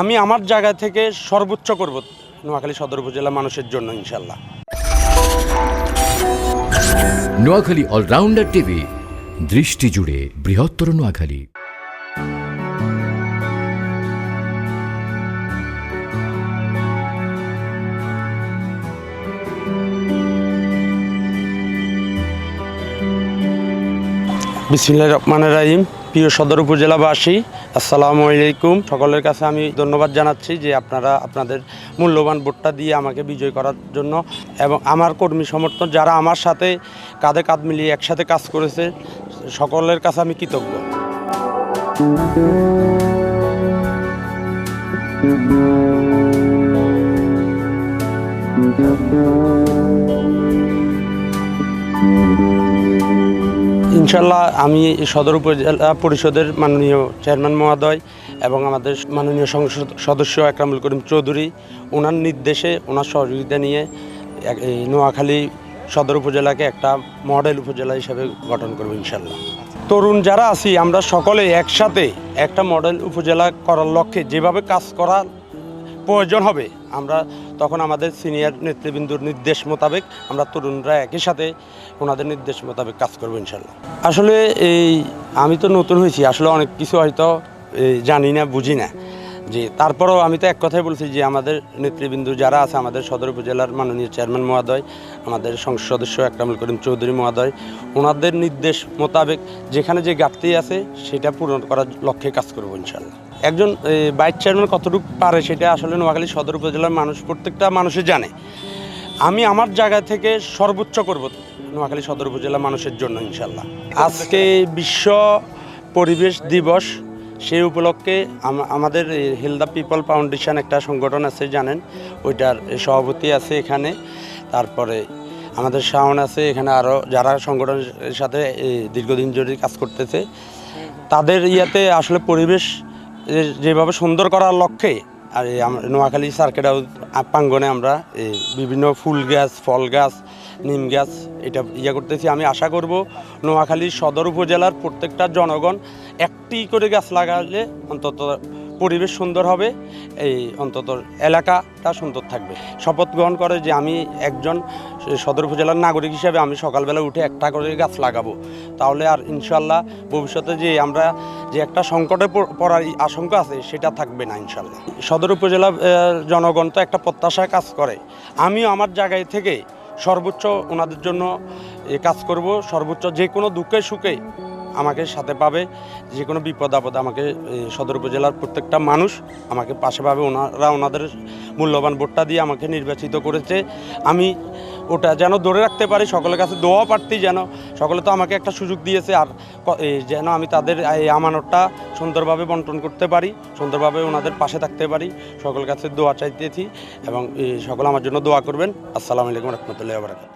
আমি আমার জায়গা থেকে সর্বোচ্চ করব নোয়াখালী সদর উপজেলা মানুষের জন্য ইনশাল্লাহ নোয়াখালী অলরাউন্ডার টিভি দৃষ্টি জুড়ে বৃহত্তর নোয়াখালী। বিসমিল্লাহ রহমানের রাহিম। প্রিয় সদর উপজেলাবাসী, আসসালামু আলাইকুম। সকলের কাছে আমি ধন্যবাদ জানাচ্ছি যে আপনারা আপনাদের মূল্যবান ভোটটা দিয়ে আমাকে বিজয় করার জন্য এবং আমার কর্মী সমর্থন যারা আমার সাথে কাঁধে কাঁধ মিলিয়ে একসাথে কাজ করেছে, সকলের কাছে আমি কৃতজ্ঞ। ইনশাল্লাহ আমি সদর উপজেলা পরিষদের মাননীয় চেয়ারম্যান মহোদয় এবং আমাদের মাননীয় সংসদ সদস্য একরামুল করিম চৌধুরী ওনার নির্দেশে ওনার সহযোগিতা নিয়ে এই নোয়াখালী সদর উপজেলাকে একটা মডেল উপজেলা হিসেবে গঠন করব ইনশাল্লাহ তরুণ যারা আছি, আমরা সকলে একসাথে একটা মডেল উপজেলা করার লক্ষ্যে যেভাবে কাজ করা প্রয়োজন হবে আমরা তখন আমাদের সিনিয়র নেতৃবৃন্দুর নির্দেশ মোতাবেক আমরা তরুণরা একই সাথে ওনাদের নির্দেশ মোতাবেক কাজ করব ইনশাল্লাহ। আসলে এই আমি তো নতুন হয়েছি, আসলে অনেক কিছু হয়তো জানি না, বুঝি না। যে তারপরেও আমি তো এক কথাই বলছি যে আমাদের নেতৃবৃন্দ যারা আছে, আমাদের সদর উপজেলার মাননীয় চেয়ারম্যান মহোদয়, আমাদের সংসদ সদস্য একরামুল করিম চৌধুরী মহোদয়, ওনাদের নির্দেশ মোতাবেক যেখানে যে ঘাটতি আছে, সেটা পূরণ করার লক্ষ্যে কাজ করব ইনশাল্লাহ একজন ভাইস চেয়ারম্যান কতটুকু পারে, সেটা আসলে নোয়াখালী সদর উপজেলার মানুষ, প্রত্যেকটা মানুষই জানে। আমি আমার জায়গা থেকে সর্বোচ্চ করব নোয়াখালী সদর উপজেলা মানুষের জন্য ইনশাল্লাহ আজকে বিশ্ব পরিবেশ দিবস সেই উপলক্ষে আম- আমাদের হিল দ্য পিপল ফাউন্ডেশন একটা সংগঠন আছে, জানেন? ওইটার সভাপতি আছে এখানে। তারপরে আমাদের শাওন আছে, এখানে আরও যারা সংগঠনের সাথে দীর্ঘদিন জড়ি কাজ করতেছে। তাদের ইয়াতে আসলে পরিবেশ যেভাবে সুন্দর করার লক্ষ্যে আর নোয়াখালী সার্কেট হাউস প্রাঙ্গনে আমরা এই বিভিন্ন ফুল গাছ, ফল গাছ, নিম গাছ এটা ইয়ে করতেছি। আমি আশা করব নোয়াখালী সদর উপজেলার প্রত্যেকটা জনগণ একটি করে গাছ লাগালে অন্তত পরিবেশ সুন্দর হবে, এই অন্তত এলাকাটা সুন্দর থাকবে। শপথ গ্রহণ করে যে আমি একজন সদর উপজেলার নাগরিক হিসেবে আমি সকালবেলা উঠে একটা করে গাছ লাগাবো। তাহলে আর ইনশাল্লাহ ভবিষ্যতে যে আমরা যে একটা সংকটে পড়ার আশঙ্কা আছে, সেটা থাকবে না ইনশাল্লাহ। সদর উপজেলা জনগণ তো একটা প্রত্যাশায় কাজ করে। আমিও আমার জায়গায় থেকে সর্বোচ্চ ওনাদের জন্য কাজ করব। সর্বোচ্চ যে কোনো দুঃখে সুখে আমাকে সাথে পাবে, যে কোনো বিপদ আপদ আমাকে সদর উপজেলার প্রত্যেকটা মানুষ আমাকে পাশে পাবে। ওনারা ওনাদের মূল্যবান ভোটটা দিয়ে আমাকে নির্বাচিত করেছে। আমি ওটা যেন ধরে রাখতে পারি, সকলের কাছে দোয়া প্রার্থী যেন, সকলে তো আমাকে একটা সুযোগ দিয়েছে। আর যেন আমি তাদের এই আমানতটা সুন্দরভাবে বন্টন করতে পারি, সুন্দরভাবে ওনাদের পাশে থাকতে পারি। সকলের কাছে দোয়া চাইতেছি এবং সকলে আমার জন্য দোয়া করবেন। আসসালামু আলাইকুম রহমতুল্লাহ বারাকাত